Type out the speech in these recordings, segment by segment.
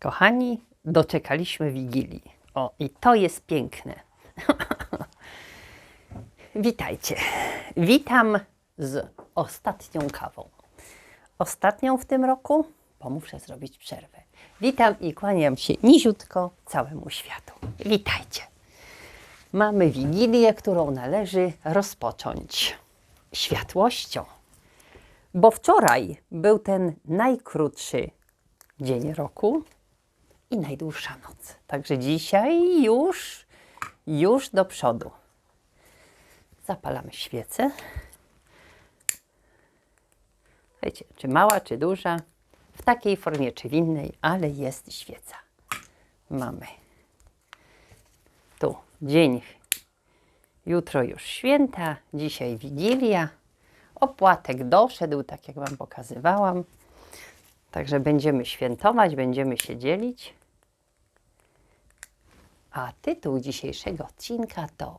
Kochani, doczekaliśmy Wigilii. O, i to jest piękne. Witajcie. Witam z ostatnią kawą. Ostatnią w tym roku, bo muszę zrobić przerwę. Witam i kłaniam się niziutko całemu światu. Witajcie. Mamy Wigilię, którą należy rozpocząć światłością. Bo wczoraj był ten najkrótszy dzień roku i najdłuższa noc. Także dzisiaj już, już do przodu. Zapalamy świecę. Wiecie, czy mała, czy duża, w takiej formie, czy w innej, ale jest świeca. Mamy tu dzień, jutro już święta, dzisiaj Wigilia. Opłatek doszedł, tak jak Wam pokazywałam. Także będziemy świętować, będziemy się dzielić. A tytuł dzisiejszego odcinka to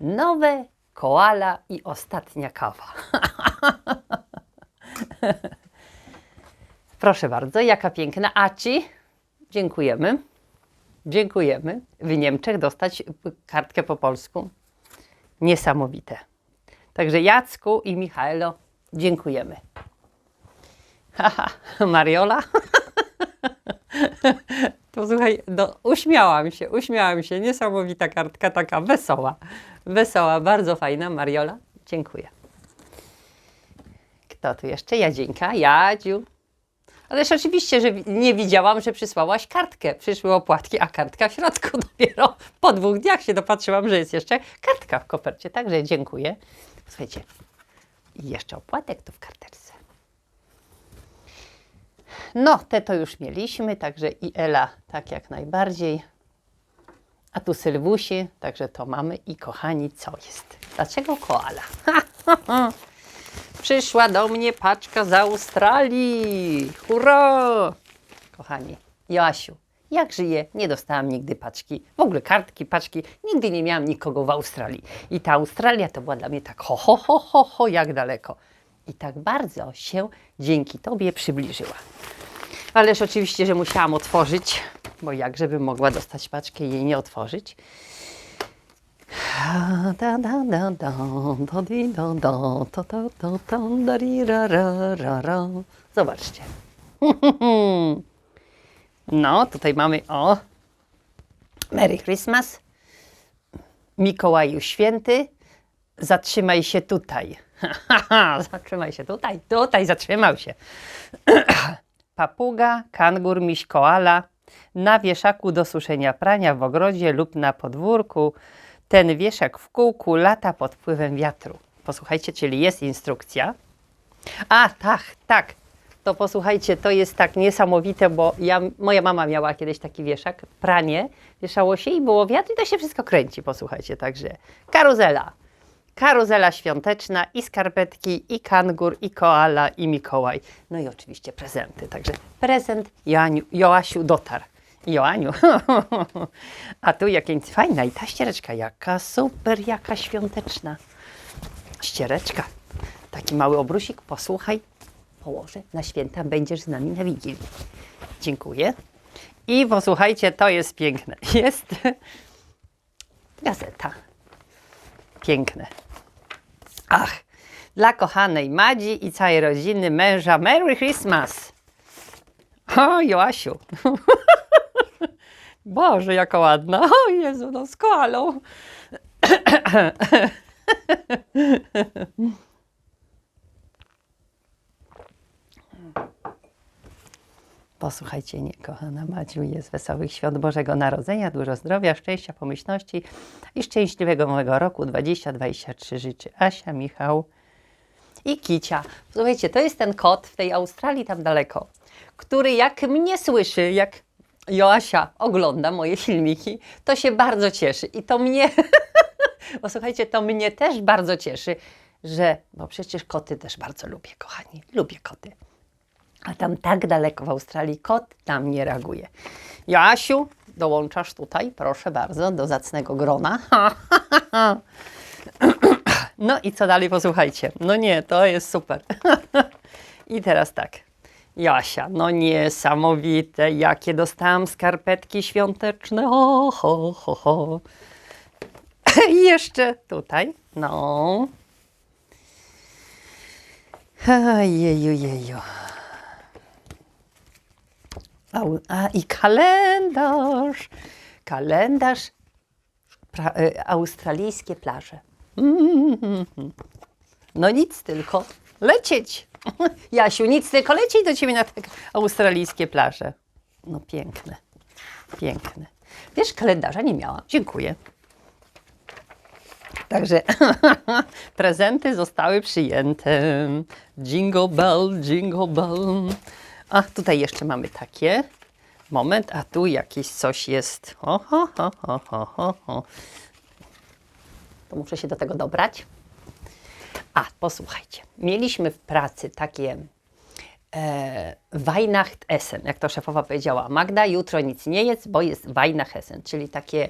Nowe koala i ostatnia kawa. Proszę bardzo, jaka piękna Aci. Dziękujemy. Dziękujemy. W Niemczech dostać kartkę po polsku. Niesamowite. Także Jacku i Michaelo, dziękujemy. Haha, Mariola. To słuchaj, no, uśmiałam się, uśmiałam się. Niesamowita kartka, taka wesoła. Wesoła, bardzo fajna. Mariola, dziękuję. Kto tu jeszcze? Jadzieńka, Jadziu. Ależ oczywiście, że nie widziałam, że przysłałaś kartkę. Przyszły opłatki, a kartka w środku. Dopiero po dwóch dniach się dopatrzyłam, że jest jeszcze kartka w kopercie. Także dziękuję. Słuchajcie, jeszcze opłatek tu w karteczce. No, te to już mieliśmy, także i Ela tak jak najbardziej. A tu Sylwusi, także to mamy. I kochani, co jest? Dlaczego koala? Przyszła do mnie paczka z Australii. Hurra! Kochani, Joasiu, jak żyję? Nie dostałam nigdy paczki, w ogóle kartki, paczki. Nigdy nie miałam nikogo w Australii. I ta Australia to była dla mnie tak ho, ho, ho, ho, ho, jak daleko. I tak bardzo się dzięki Tobie przybliżyła. Ależ oczywiście, że musiałam otworzyć, bo jak żebym mogła dostać paczkę i jej nie otworzyć. Zobaczcie. No, tutaj mamy o Merry Christmas. Mikołaju Święty. Zatrzymaj się tutaj. zatrzymaj się tutaj. Tutaj zatrzymał się. Papuga, kangur, miś, koala na wieszaku do suszenia prania w ogrodzie lub na podwórku. Ten wieszak w kółku lata pod wpływem wiatru. Posłuchajcie, czyli jest instrukcja. A, tak, tak. To posłuchajcie, to jest tak niesamowite, bo ja, moja mama miała kiedyś taki wieszak, pranie, wieszało się i było wiatr i to się wszystko kręci, posłuchajcie, także karuzela. Karuzela świąteczna i skarpetki, i kangur, i koala, i Mikołaj. No i oczywiście prezenty. Także prezent Joaniu, Joasiu dotarł. Joaniu. A tu jakaś fajna i ta ściereczka, jaka super, jaka świąteczna. Ściereczka. Taki mały obrusik, posłuchaj. Położę na święta, będziesz z nami na Wigilii. Dziękuję. I posłuchajcie, to jest piękne. Jest gazeta. Piękne. Ach, dla kochanej Madzi i całej rodziny męża Merry Christmas. O, Joasiu. Boże, jaka ładna. O Jezu, no z koalą. Posłuchajcie, nie, kochana Madziu, jest wesołych świąt Bożego Narodzenia, dużo zdrowia, szczęścia, pomyślności i szczęśliwego nowego roku 2023 życzy Asia, Michał i Kicia. Słuchajcie, to jest ten kot w tej Australii tam daleko, który jak mnie słyszy, jak Joasia ogląda moje filmiki, to się bardzo cieszy i to mnie, bo słuchajcie, to mnie też bardzo cieszy, że, bo przecież koty też bardzo lubię, kochani, lubię koty. A tam tak daleko w Australii kot tam nie reaguje. Joasiu, dołączasz tutaj, proszę bardzo, do zacnego grona. No i co dalej, posłuchajcie. No nie, to jest super. I teraz tak. Jasia, no niesamowite, jakie dostałam skarpetki świąteczne. Ho, ho, ho, ho. I jeszcze tutaj, no. Jeju, jeju. A, i kalendarz. Kalendarz. Pra, y, australijskie plaże. Mm. No nic tylko lecieć. Jasiu, nic tylko lecieć do ciebie na te australijskie plaże. No piękne, piękne. Wiesz, kalendarza nie miałam. Dziękuję. Także prezenty zostały przyjęte. Jingle bell, jingle bell. A tutaj jeszcze mamy takie. Moment, a tu jakieś coś jest. Ho, ho, ho, ho, ho, ho. To muszę się do tego dobrać. A, posłuchajcie. Mieliśmy w pracy takie e, Weihnachtsessen, jak to szefowa powiedziała. Magda, jutro nic nie jedz, bo jest Weihnachtsessen, czyli takie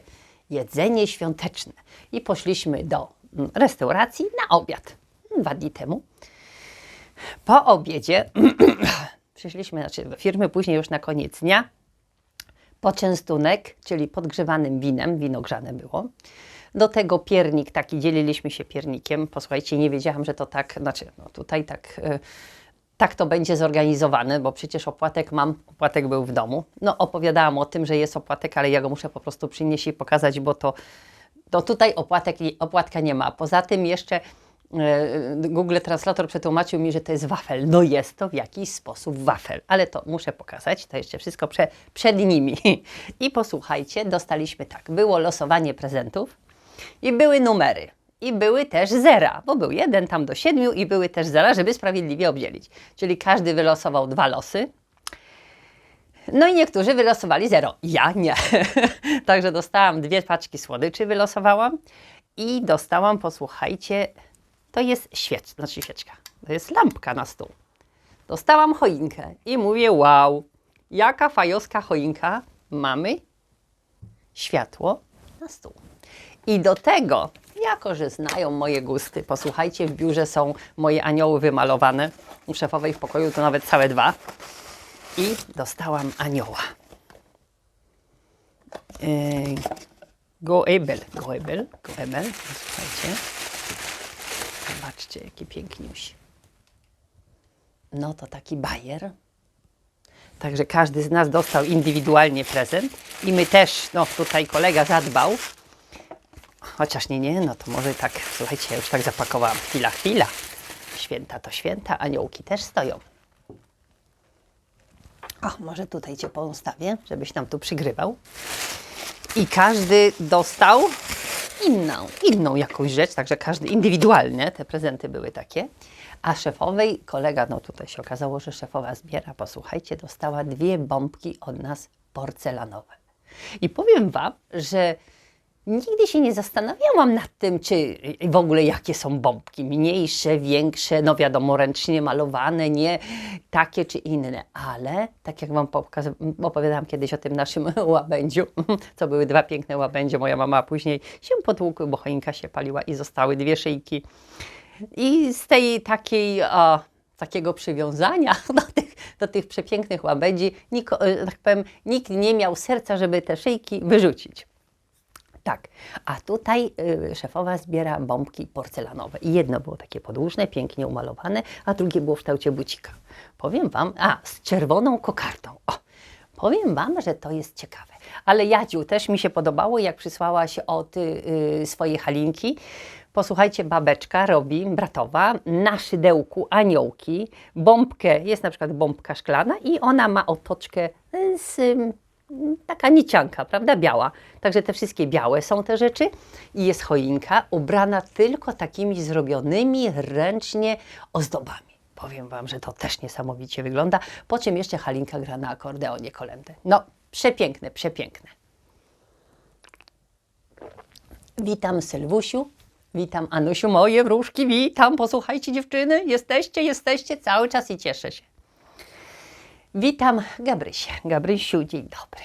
jedzenie świąteczne. I poszliśmy do mm, restauracji na obiad dwa dni temu. Po obiedzie przyszliśmy znaczy do firmy, później już na koniec dnia poczęstunek, czyli podgrzewanym winem, wino grzane było. Do tego piernik taki, dzieliliśmy się piernikiem. Posłuchajcie, nie wiedziałam, że to tak, znaczy no tutaj tak, y, tak to będzie zorganizowane, bo przecież opłatek mam, opłatek był w domu. No opowiadałam o tym, że jest opłatek, ale ja go muszę po prostu przynieść i pokazać, bo to, to tutaj opłatek, opłatka nie ma. Poza tym jeszcze Google Translator przetłumaczył mi, że to jest wafel. No jest to w jakiś sposób wafel, ale to muszę pokazać, to jeszcze wszystko prze, przed nimi. I posłuchajcie, dostaliśmy tak, było losowanie prezentów i były numery. I były też zera, bo był jeden tam do siedmiu i były też zera, żeby sprawiedliwie obdzielić. Czyli każdy wylosował dwa losy, no i niektórzy wylosowali zero. Ja nie. Także dostałam dwie paczki słodyczy, wylosowałam i dostałam, posłuchajcie, to jest świecz, znaczy świeczka, to jest lampka na stół. Dostałam choinkę i mówię, wow, jaka fajowska choinka, mamy światło na stół. I do tego, jako że znają moje gusty, posłuchajcie, w biurze są moje anioły wymalowane, u szefowej w pokoju to nawet całe dwa i dostałam anioła. Yy, Goebel, Goebel, Goebel, słuchajcie. Zobaczcie, jaki piękniuś. No to taki bajer. Także każdy z nas dostał indywidualnie prezent i my też, no tutaj kolega zadbał. Chociaż nie, nie, no to może tak, słuchajcie, ja już tak zapakowałam. Chwila, chwila. Święta to święta, aniołki też stoją. O, może tutaj Cię postawię, żebyś nam tu przygrywał. I każdy dostał inną, inną jakąś rzecz, także każdy indywidualnie, te prezenty były takie. A szefowej kolega, no tutaj się okazało, że szefowa zbiera, posłuchajcie, dostała dwie bombki od nas porcelanowe. I powiem Wam, że nigdy się nie zastanawiałam nad tym, czy w ogóle jakie są bombki. Mniejsze, większe, no wiadomo, ręcznie malowane, nie takie czy inne. Ale tak jak Wam opowiadałam kiedyś o tym naszym łabędziu, co były dwa piękne łabędzie, moja mama później się potłukły, bo choinka się paliła i zostały dwie szyjki. I z tej takiej, o, takiego przywiązania do tych, do tych przepięknych łabędzi, e, tak powiem, nikt nie miał serca, żeby te szyjki wyrzucić. Tak, a tutaj y, szefowa zbiera bombki porcelanowe. I jedno było takie podłużne, pięknie umalowane, a drugie było w kształcie bucika. Powiem Wam, a z czerwoną kokardą. O, powiem Wam, że to jest ciekawe. Ale Jadziu, też mi się podobało, jak przysłałaś od y, y, swojej halinki. Posłuchajcie, babeczka robi, bratowa, na szydełku aniołki, bombkę, jest na przykład bombka szklana i ona ma otoczkę y, z ym, taka nicianka, prawda, biała. Także te wszystkie białe są te rzeczy i jest choinka ubrana tylko takimi zrobionymi ręcznie ozdobami. Powiem Wam, że to też niesamowicie wygląda. Po czym jeszcze Halinka gra na akordeonie kolendę. No, przepiękne, przepiękne. Witam Sylwusiu, witam Anusiu, moje wróżki, witam. Posłuchajcie dziewczyny, jesteście, jesteście cały czas i cieszę się. Witam Gabrysię. Gabrysiu, dzień dobry.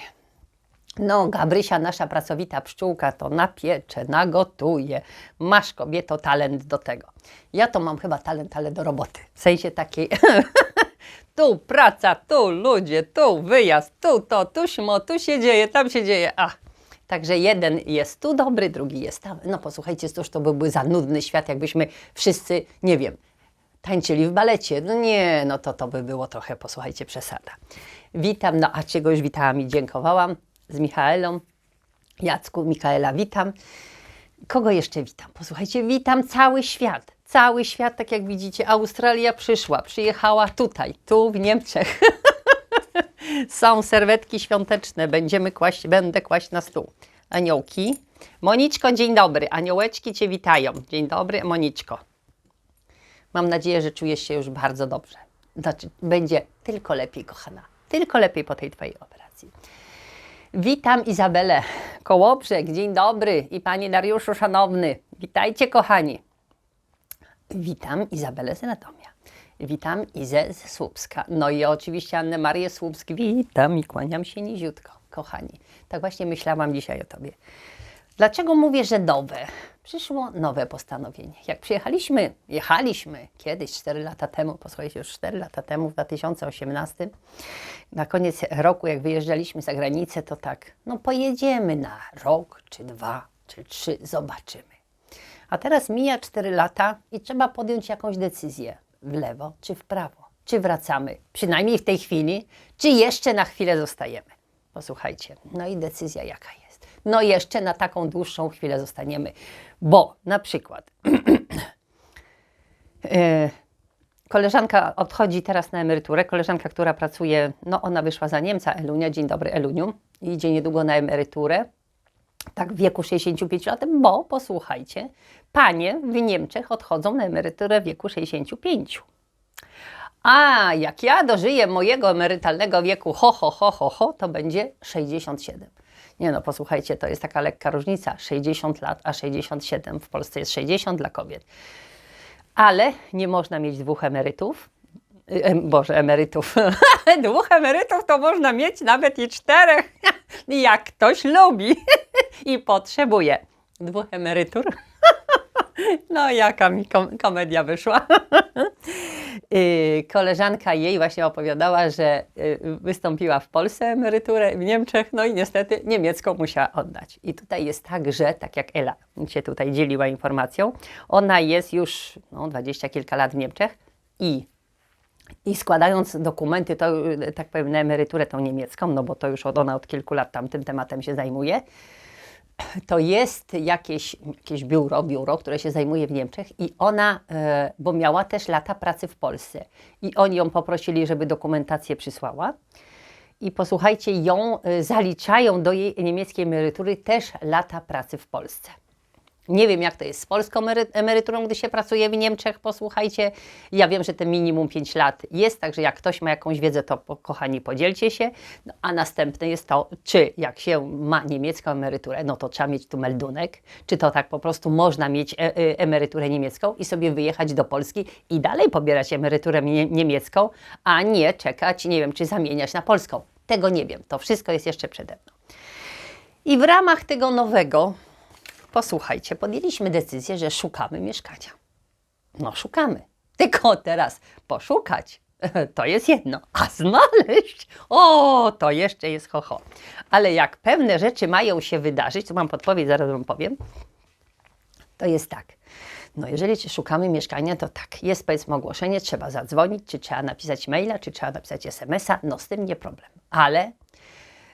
No, Gabrysia, nasza pracowita pszczółka, to napiecze, nagotuje. Masz kobieto talent do tego. Ja to mam chyba talent, ale do roboty. W sensie takiej, Tu praca, tu ludzie, tu wyjazd, tu to, tu śmo, tu się dzieje, tam się dzieje. A, także jeden jest tu dobry, drugi jest tam. No posłuchajcie, cóż to byłby za nudny świat, jakbyśmy wszyscy, nie wiem, tańczyli w balecie. No nie, no to to by było trochę, posłuchajcie, przesada. Witam, no a czegoś witałam i dziękowałam z Michaelą. Jacku, Mikaela, witam. Kogo jeszcze witam? Posłuchajcie, witam cały świat. Cały świat, tak jak widzicie, Australia przyszła, przyjechała tutaj, tu w Niemczech. Są serwetki świąteczne, będziemy kłaść, będę kłaść na stół. Aniołki. Moniczko, dzień dobry. Aniołeczki Cię witają. Dzień dobry, Moniczko. Mam nadzieję, że czujesz się już bardzo dobrze. Znaczy, będzie tylko lepiej, kochana. Tylko lepiej po tej Twojej operacji. Witam Izabelę Kołobrzeg, dzień dobry i Panie Dariuszu Szanowny. Witajcie kochani. Witam Izabelę z Anatomia. Witam Izę ze Słupska. No i oczywiście Annę Marię Słupsk. Witam i kłaniam się niziutko, kochani. Tak właśnie myślałam dzisiaj o Tobie. Dlaczego mówię, że nowe? Przyszło nowe postanowienie. Jak przyjechaliśmy, jechaliśmy kiedyś, 4 lata temu, posłuchajcie, już 4 lata temu, w 2018, na koniec roku, jak wyjeżdżaliśmy za granicę, to tak, no pojedziemy na rok, czy dwa, czy trzy, zobaczymy. A teraz mija 4 lata i trzeba podjąć jakąś decyzję w lewo czy w prawo. Czy wracamy, przynajmniej w tej chwili, czy jeszcze na chwilę zostajemy. Posłuchajcie, no i decyzja jaka jest. No jeszcze na taką dłuższą chwilę zostaniemy, bo na przykład e, koleżanka odchodzi teraz na emeryturę, koleżanka, która pracuje, no ona wyszła za Niemca, Elunia, dzień dobry Eluniu, idzie niedługo na emeryturę, tak w wieku 65 lat, bo posłuchajcie, panie w Niemczech odchodzą na emeryturę w wieku 65. A jak ja dożyję mojego emerytalnego wieku, ho, ho, ho, ho, ho, to będzie 67. Nie no, posłuchajcie, to jest taka lekka różnica. 60 lat, a 67 w Polsce jest 60 dla kobiet. Ale nie można mieć dwóch emerytów. Em, Boże, emerytów. dwóch emerytów to można mieć nawet i czterech, jak ktoś lubi i potrzebuje. Dwóch emerytur. No, jaka mi kom- komedia wyszła. Y, Koleżanka jej właśnie opowiadała, że y, wystąpiła w Polsce emeryturę, w Niemczech, no i niestety niemiecką musiała oddać. I tutaj jest tak, że tak jak Ela się tutaj dzieliła informacją, ona jest już no, dwadzieścia kilka lat w Niemczech i i składając dokumenty, to y, tak powiem, na emeryturę tą niemiecką, no bo to już od, ona od kilku lat tam tym tematem się zajmuje, to jest jakieś, jakieś biuro, biuro, które się zajmuje w Niemczech i ona, e, bo miała też lata pracy w Polsce i oni ją poprosili, żeby dokumentację przysłała i posłuchajcie, ją e, zaliczają do jej niemieckiej emerytury też lata pracy w Polsce. Nie wiem, jak to jest z polską emery- emeryturą, gdy się pracuje w Niemczech. Posłuchajcie, ja wiem, że te minimum 5 lat jest, także jak ktoś ma jakąś wiedzę, to kochani, podzielcie się. No, a następne jest to, czy jak się ma niemiecką emeryturę, no to trzeba mieć tu meldunek, czy to tak po prostu można mieć e- e- emeryturę niemiecką i sobie wyjechać do Polski i dalej pobierać emeryturę nie- niemiecką, a nie czekać, nie wiem, czy zamieniać na polską. Tego nie wiem, to wszystko jest jeszcze przede mną. I w ramach tego nowego, posłuchajcie, podjęliśmy decyzję, że szukamy mieszkania. No, szukamy. Tylko teraz poszukać to jest jedno, a znaleźć o, to jeszcze jest ho, ho. Ale jak pewne rzeczy mają się wydarzyć, to mam podpowiedź, zaraz Wam powiem, to jest tak. No, jeżeli szukamy mieszkania, to tak, jest powiedzmy ogłoszenie, trzeba zadzwonić, czy trzeba napisać maila, czy trzeba napisać SMS-a, no z tym nie problem. Ale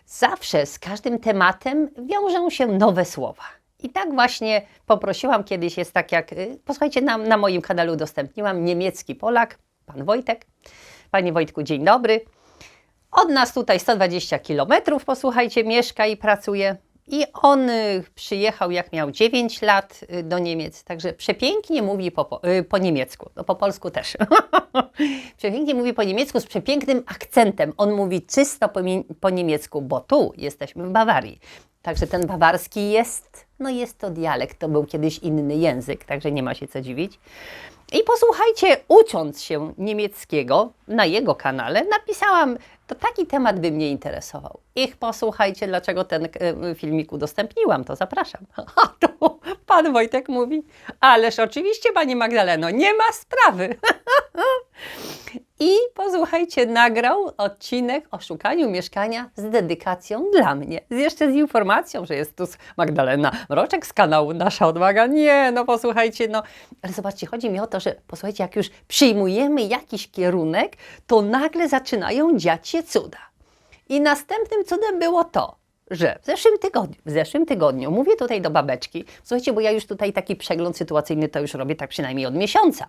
zawsze z każdym tematem wiążą się nowe słowa. I tak właśnie poprosiłam kiedyś, jest tak jak, y, posłuchajcie, na, na moim kanale udostępniłam niemiecki Polak, pan Wojtek. Panie Wojtku, dzień dobry. Od nas tutaj 120 kilometrów, posłuchajcie, mieszka i pracuje. I on y, przyjechał, jak miał 9 lat y, do Niemiec, także przepięknie mówi po, po, po niemiecku, no po polsku też. przepięknie mówi po niemiecku z przepięknym akcentem. On mówi czysto po, po niemiecku, bo tu jesteśmy w Bawarii. Także ten bawarski jest, no jest to dialekt, to był kiedyś inny język, także nie ma się co dziwić. I posłuchajcie, ucząc się niemieckiego na jego kanale, napisałam, to taki temat by mnie interesował. Ich posłuchajcie, dlaczego ten e, filmik udostępniłam, to zapraszam. A to pan Wojtek mówi, ależ oczywiście pani Magdaleno, nie ma sprawy. I posłuchajcie, nagrał odcinek o szukaniu mieszkania z dedykacją dla mnie. Jeszcze z informacją, że jest tu Magdalena Mroczek z kanału Nasza Odwaga. Nie, no posłuchajcie, no. Ale zobaczcie, chodzi mi o to, że posłuchajcie, jak już przyjmujemy jakiś kierunek, to nagle zaczynają dziać się cuda. I następnym cudem było to, że w zeszłym tygodniu, w zeszłym tygodniu, mówię tutaj do babeczki, słuchajcie, bo ja już tutaj taki przegląd sytuacyjny to już robię tak przynajmniej od miesiąca.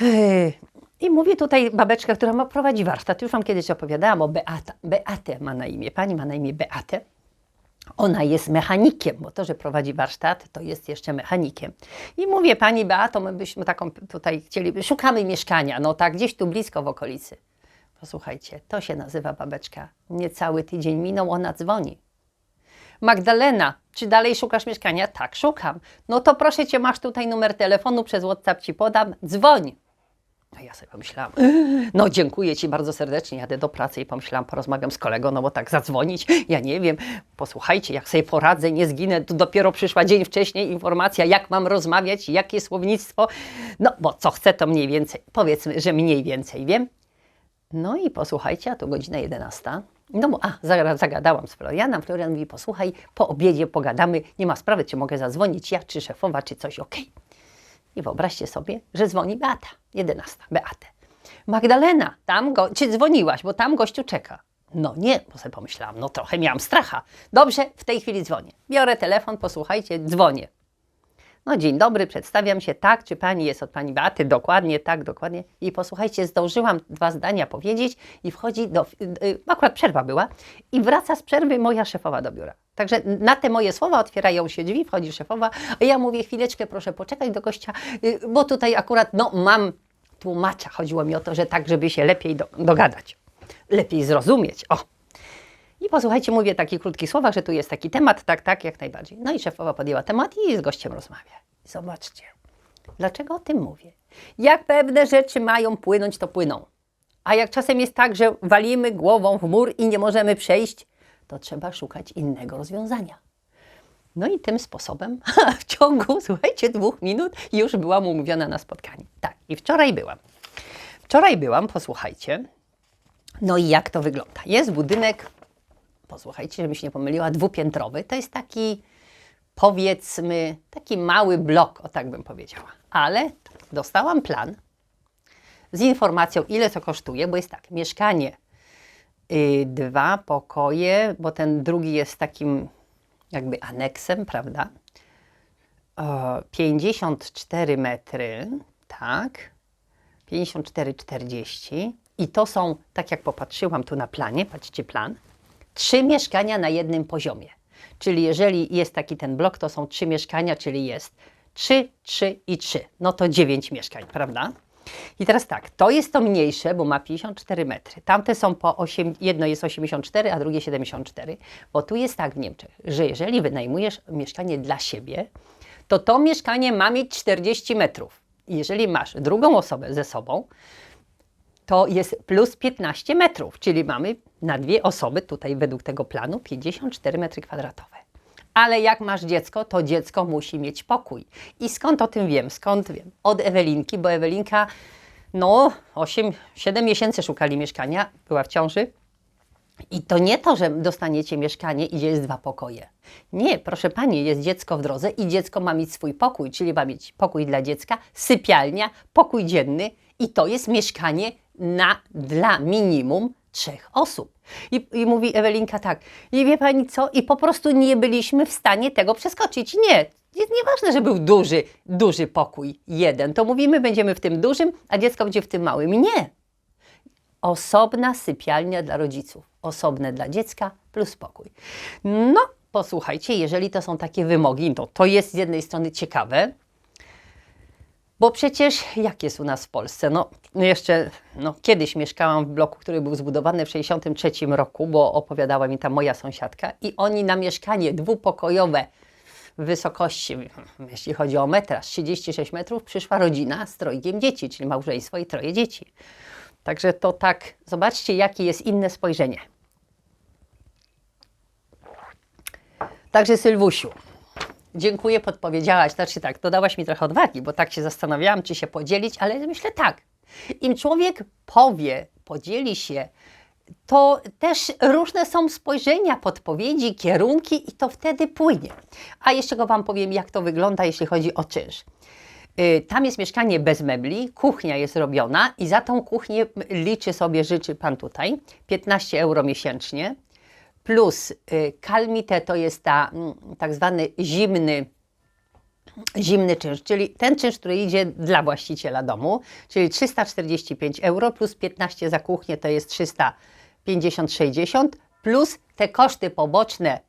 Ej, I mówię tutaj babeczka, która ma, prowadzi warsztat, już Wam kiedyś opowiadałam o Beata. Beatę ma na imię, pani ma na imię Beatę. Ona jest mechanikiem, bo to, że prowadzi warsztat, to jest jeszcze mechanikiem. I mówię, pani Beato, my byśmy taką tutaj chcieli, szukamy mieszkania, no tak, gdzieś tu blisko w okolicy. Posłuchajcie, to się nazywa babeczka. Niecały tydzień minął, ona dzwoni. Magdalena, czy dalej szukasz mieszkania? Tak, szukam. No to proszę cię, masz tutaj numer telefonu, przez WhatsApp ci podam, dzwoń. No ja sobie pomyślałam, no dziękuję Ci bardzo serdecznie, jadę do pracy i pomyślałam, porozmawiam z kolegą, no bo tak zadzwonić, ja nie wiem, posłuchajcie, jak sobie poradzę, nie zginę, tu dopiero przyszła dzień wcześniej informacja, jak mam rozmawiać, jakie słownictwo, no bo co chcę, to mniej więcej, powiedzmy, że mniej więcej wiem. No i posłuchajcie, a to godzina 11. No bo, a, zaga- zagadałam z Florianem. Florian mówi, posłuchaj, po obiedzie pogadamy, nie ma sprawy, czy mogę zadzwonić ja, czy szefowa, czy coś, okej. I wyobraźcie sobie, że dzwoni Beata, 11, Beatę. Magdalena, tam go, czy dzwoniłaś, bo tam gościu czeka. No nie, bo sobie pomyślałam, no trochę miałam stracha. Dobrze, w tej chwili dzwonię. Biorę telefon, posłuchajcie, dzwonię. No dzień dobry, przedstawiam się, tak, czy pani jest od pani Beaty? Dokładnie, tak, dokładnie. I posłuchajcie, zdążyłam dwa zdania powiedzieć i wchodzi do, y, akurat przerwa była i wraca z przerwy moja szefowa do biura. Także na te moje słowa otwierają się drzwi, wchodzi szefowa, a ja mówię, chwileczkę proszę poczekać do gościa, y, bo tutaj akurat, no mam tłumacza. Chodziło mi o to, że tak, żeby się lepiej do, dogadać, lepiej zrozumieć. O, i posłuchajcie, mówię w takich słowach, że tu jest taki temat, tak, tak, jak najbardziej. No i szefowa podjęła temat i z gościem rozmawia. Zobaczcie, dlaczego o tym mówię? Jak pewne rzeczy mają płynąć, to płyną. A jak czasem jest tak, że walimy głową w mur i nie możemy przejść, to trzeba szukać innego rozwiązania. No i tym sposobem w ciągu, słuchajcie, dwóch minut już byłam umówiona na spotkanie. Tak, i wczoraj byłam. Wczoraj byłam, posłuchajcie. No i jak to wygląda? Jest budynek posłuchajcie, żebym się nie pomyliła, dwupiętrowy. To jest taki, powiedzmy, taki mały blok, o tak bym powiedziała. Ale dostałam plan z informacją, ile to kosztuje, bo jest tak, mieszkanie, y, dwa pokoje, bo ten drugi jest takim jakby aneksem, prawda? O, 54 metry, tak, 54,40 i to są, tak jak popatrzyłam tu na planie, patrzcie plan, trzy mieszkania na jednym poziomie. Czyli jeżeli jest taki ten blok, to są trzy mieszkania, czyli jest 3, 3 i 3. No to 9 mieszkań, prawda? I teraz tak, to jest to mniejsze, bo ma 54 metry. Tamte są po 8, jedno jest 84, a drugie 74. Bo tu jest tak w Niemczech, że jeżeli wynajmujesz mieszkanie dla siebie, to to mieszkanie ma mieć 40 metrów. I jeżeli masz drugą osobę ze sobą, to jest plus 15 metrów, czyli mamy na dwie osoby, tutaj według tego planu, 54 metry kwadratowe. Ale jak masz dziecko, to dziecko musi mieć pokój. I skąd o tym wiem? Skąd wiem? Od Ewelinki, bo Ewelinka, no, 8, 7 miesięcy szukali mieszkania, była w ciąży. I to nie to, że dostaniecie mieszkanie i jest dwa pokoje. Nie, proszę pani, jest dziecko w drodze i dziecko ma mieć swój pokój, czyli ma mieć pokój dla dziecka, sypialnia, pokój dzienny i to jest mieszkanie na, dla minimum trzech osób. I, I mówi Ewelinka tak, i wie pani co, i po prostu nie byliśmy w stanie tego przeskoczyć. Nie, jest nieważne, że był duży, duży pokój, jeden. To mówimy, będziemy w tym dużym, a dziecko będzie w tym małym. Nie, osobna sypialnia dla rodziców, osobne dla dziecka plus pokój. No, posłuchajcie, jeżeli to są takie wymogi, to to jest z jednej strony ciekawe, bo przecież jak jest u nas w Polsce? No jeszcze no, kiedyś mieszkałam w bloku, który był zbudowany w 1963 roku, bo opowiadała mi tam moja sąsiadka i oni na mieszkanie dwupokojowe w wysokości, jeśli chodzi o metraż, 36 metrów, przyszła rodzina z trojgiem dzieci, czyli małżeństwo i troje dzieci. Także to tak, zobaczcie, jakie jest inne spojrzenie. Także Sylwusiu, dziękuję, podpowiedziałaś. Znaczy tak, dodałaś mi trochę odwagi, bo tak się zastanawiałam, czy się podzielić, ale myślę tak. Im człowiek powie, podzieli się, to też różne są spojrzenia, podpowiedzi, kierunki i to wtedy płynie. A jeszcze go Wam powiem, jak to wygląda, jeśli chodzi o czynsz. Y, Tam jest mieszkanie bez mebli, kuchnia jest robiona i za tą kuchnię liczy sobie, życzy Pan tutaj 15 euro miesięcznie plus y, kalmite to jest ta mm, tak zwany zimny zimny czynsz, czyli ten czynsz, który idzie dla właściciela domu, czyli 345 euro plus 15 za kuchnię to jest 350-60 plus te koszty poboczne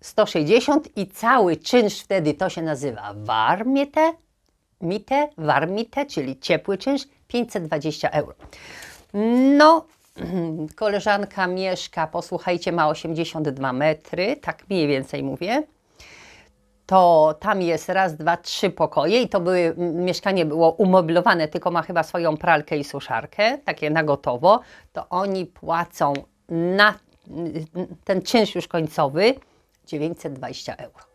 160 i cały czynsz wtedy to się nazywa warmiete, mite, warmite, czyli ciepły czynsz 520 euro. No, koleżanka mieszka, posłuchajcie, ma 82 metry, tak mniej więcej mówię to tam jest raz, dwa, trzy pokoje i to były, mieszkanie było umeblowane, tylko ma chyba swoją pralkę i suszarkę, takie na gotowo, to oni płacą na ten czynsz już końcowy 920 euro.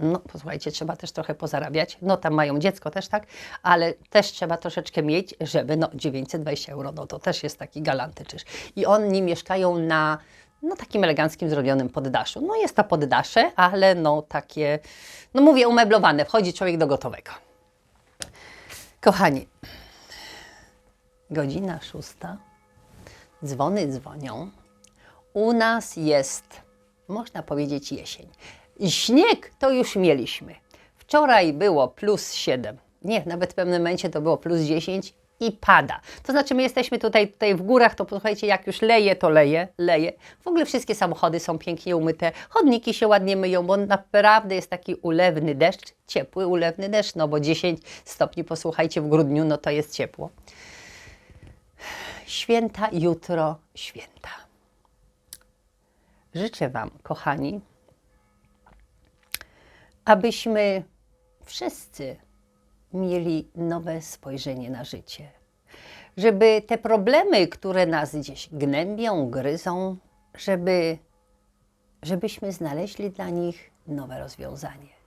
No, posłuchajcie, trzeba też trochę pozarabiać. No, tam mają dziecko też, tak, ale też trzeba troszeczkę mieć, żeby, no, 920 euro, no to też jest taki galanty czynsz. I oni mieszkają na, no, takim eleganckim, zrobionym poddaszu. No, jest to poddasze, ale no, takie, no mówię, umeblowane. Wchodzi człowiek do gotowego. Kochani, godzina szósta, dzwony dzwonią. U nas jest, można powiedzieć, jesień. I śnieg to już mieliśmy. Wczoraj było plus 7. Nie, nawet w pewnym momencie to było plus 10 i pada. To znaczy, my jesteśmy tutaj, tutaj w górach, to posłuchajcie, jak już leje, to leje, leje. W ogóle wszystkie samochody są pięknie umyte, chodniki się ładnie myją, bo naprawdę jest taki ulewny deszcz, ciepły ulewny deszcz, no bo 10 stopni, posłuchajcie, w grudniu, no to jest ciepło. Święta, jutro święta. Życzę Wam, kochani, abyśmy wszyscy mieli nowe spojrzenie na życie. Żeby te problemy, które nas gdzieś gnębią, gryzą, żeby, żebyśmy znaleźli dla nich nowe rozwiązanie.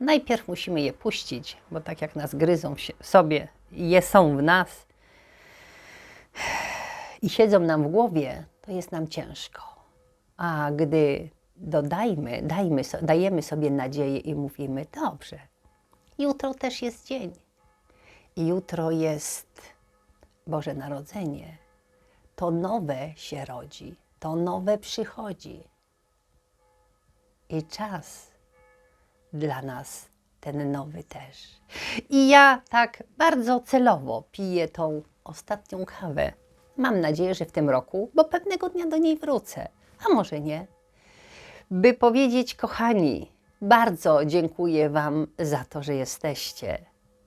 Najpierw musimy je puścić, bo tak jak nas gryzą w sobie, je są w nas i siedzą nam w głowie, to jest nam ciężko. A gdy dodajmy, dajmy, so- dajemy sobie nadzieję i mówimy, dobrze, jutro też jest dzień. I jutro jest Boże Narodzenie. To nowe się rodzi, to nowe przychodzi. I czas dla nas ten nowy też. I ja tak bardzo celowo piję tą ostatnią kawę. Mam nadzieję, że w tym roku, bo pewnego dnia do niej wrócę, a może nie by powiedzieć, kochani, bardzo dziękuję Wam za to, że jesteście,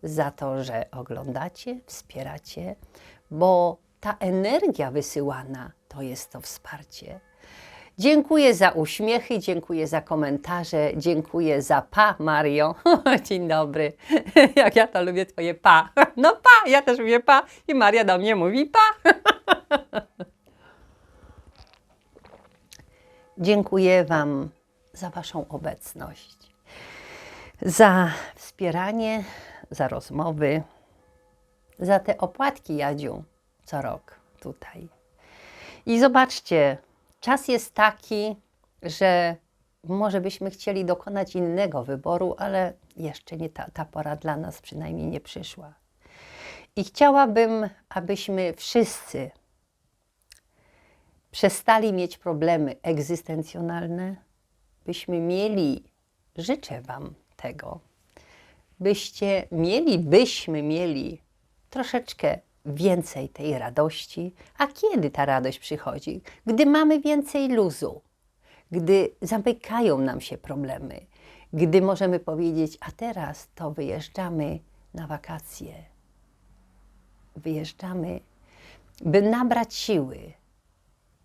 za to, że oglądacie, wspieracie, bo ta energia wysyłana to jest to wsparcie. Dziękuję za uśmiechy, dziękuję za komentarze, dziękuję za pa, Mario. Dzień dobry. Jak ja to lubię Twoje pa. No pa, ja też mówię pa i Maria do mnie mówi pa. Dziękuję Wam za Waszą obecność, za wspieranie, za rozmowy, za te opłatki, Jadziu, co rok tutaj. I zobaczcie, czas jest taki, że może byśmy chcieli dokonać innego wyboru, ale jeszcze nie ta, ta pora dla nas przynajmniej nie przyszła. I chciałabym, abyśmy wszyscy przestali mieć problemy egzystencjonalne, byśmy mieli, życzę Wam tego, byście mieli, byśmy mieli troszeczkę więcej tej radości. A kiedy ta radość przychodzi? Gdy mamy więcej luzu, gdy zamykają nam się problemy, gdy możemy powiedzieć, a teraz to wyjeżdżamy na wakacje, wyjeżdżamy, by nabrać siły,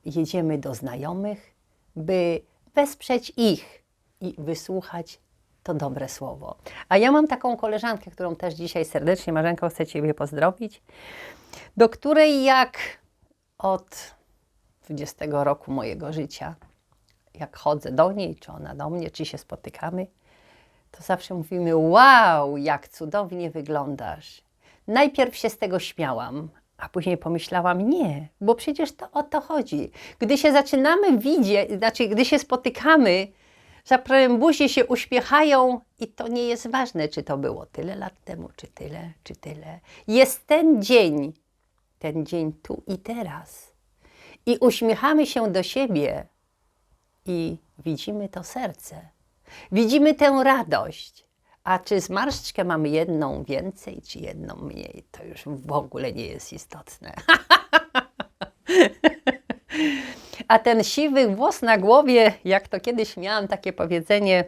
jedziemy do znajomych, by wesprzeć ich i wysłuchać to dobre słowo. A ja mam taką koleżankę, którą też dzisiaj serdecznie, Marzenko, chcę Ciebie pozdrowić, do której jak od 20 roku mojego życia, jak chodzę do niej, czy ona do mnie, czy się spotykamy, to zawsze mówimy: Wow, jak cudownie wyglądasz. Najpierw się z tego śmiałam, a później pomyślałam, nie, bo przecież to o to chodzi. Gdy się zaczynamy widzieć, znaczy gdy się spotykamy, zaprawem buzie się uśmiechają i to nie jest ważne, czy to było tyle lat temu, czy tyle, czy tyle. Jest ten dzień, ten dzień tu i teraz. I uśmiechamy się do siebie i widzimy to serce. Widzimy tę radość. A czy zmarszczkę mamy jedną więcej, czy jedną mniej, to już w ogóle nie jest istotne. A ten siwy włos na głowie, jak to kiedyś miałam takie powiedzenie,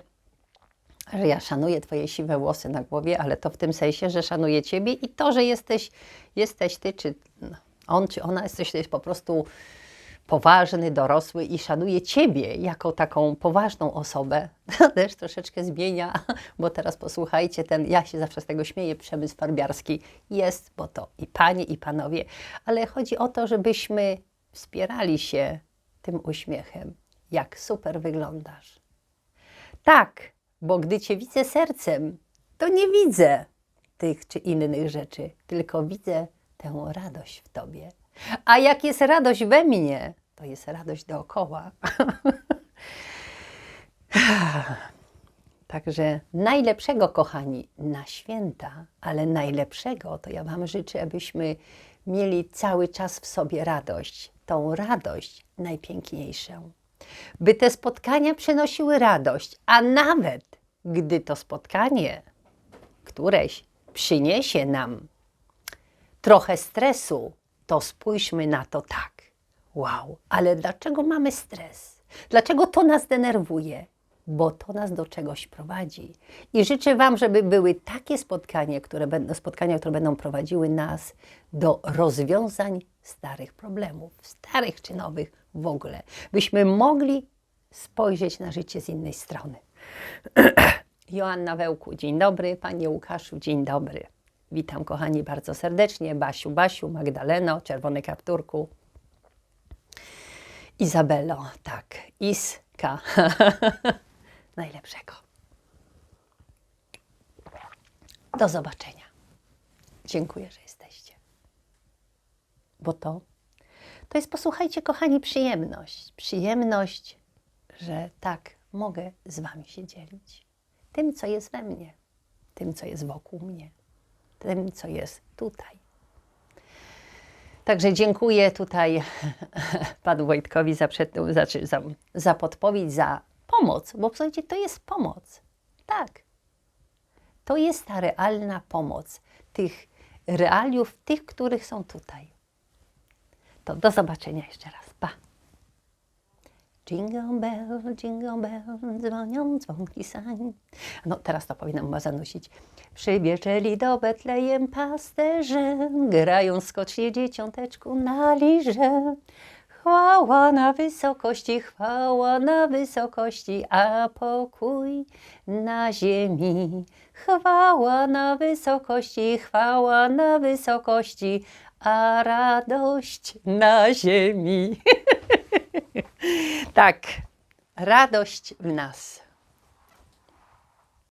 że ja szanuję Twoje siwe włosy na głowie, ale to w tym sensie, że szanuję Ciebie i to, że jesteś, jesteś Ty, czy on, czy ona, jesteś, jesteś po prostu poważny, dorosły i szanuje Ciebie jako taką poważną osobę. To też troszeczkę zmienia, bo teraz posłuchajcie, ten, ja się zawsze z tego śmieję, przemysł farbiarski jest, bo to i Panie, i Panowie, ale chodzi o to, żebyśmy wspierali się tym uśmiechem. Jak super wyglądasz. Tak, bo gdy Cię widzę sercem, to nie widzę tych czy innych rzeczy, tylko widzę tę radość w Tobie. A jak jest radość we mnie, to jest radość dookoła. Także najlepszego, kochani, na święta, ale najlepszego to ja Wam życzę, abyśmy mieli cały czas w sobie radość, tą radość najpiękniejszą. By te spotkania przynosiły radość, a nawet gdy to spotkanie któreś przyniesie nam trochę stresu, to spójrzmy na to tak. Wow, ale dlaczego mamy stres? Dlaczego to nas denerwuje? Bo to nas do czegoś prowadzi. I życzę Wam, żeby były takie spotkania, które będą, spotkania, które będą prowadziły nas do rozwiązań starych problemów, starych czy nowych w ogóle. Byśmy mogli spojrzeć na życie z innej strony. Joanna Wełku, dzień dobry. Panie Łukaszu, dzień dobry. Witam kochani bardzo serdecznie. Basiu, Basiu, Magdaleno, Czerwony Kapturku. Izabelo, tak. Iska. Najlepszego. Do zobaczenia. Dziękuję, że jesteście. Bo to, to jest, posłuchajcie, kochani, przyjemność. Przyjemność, że tak mogę z Wami się dzielić. Tym, co jest we mnie, tym, co jest wokół mnie, tym, co jest tutaj. Także dziękuję tutaj panu Wojtkowi za, przed, za, za, za podpowiedź, za pomoc, bo słuchajcie, to jest pomoc. Tak. To jest ta realna pomoc tych realiów, tych, których są tutaj. To do zobaczenia jeszcze raz. Jingle bell, jingle bell, dzwonią dzwonki sań. No teraz to powinnam chyba zanosić. Przybieżeli do Betlejem pasterze, grają skocznie dzieciąteczku na lirze. Chwała na wysokości, chwała na wysokości, a pokój na ziemi. Chwała na wysokości, chwała na wysokości, a radość na ziemi. tak, radość w nas.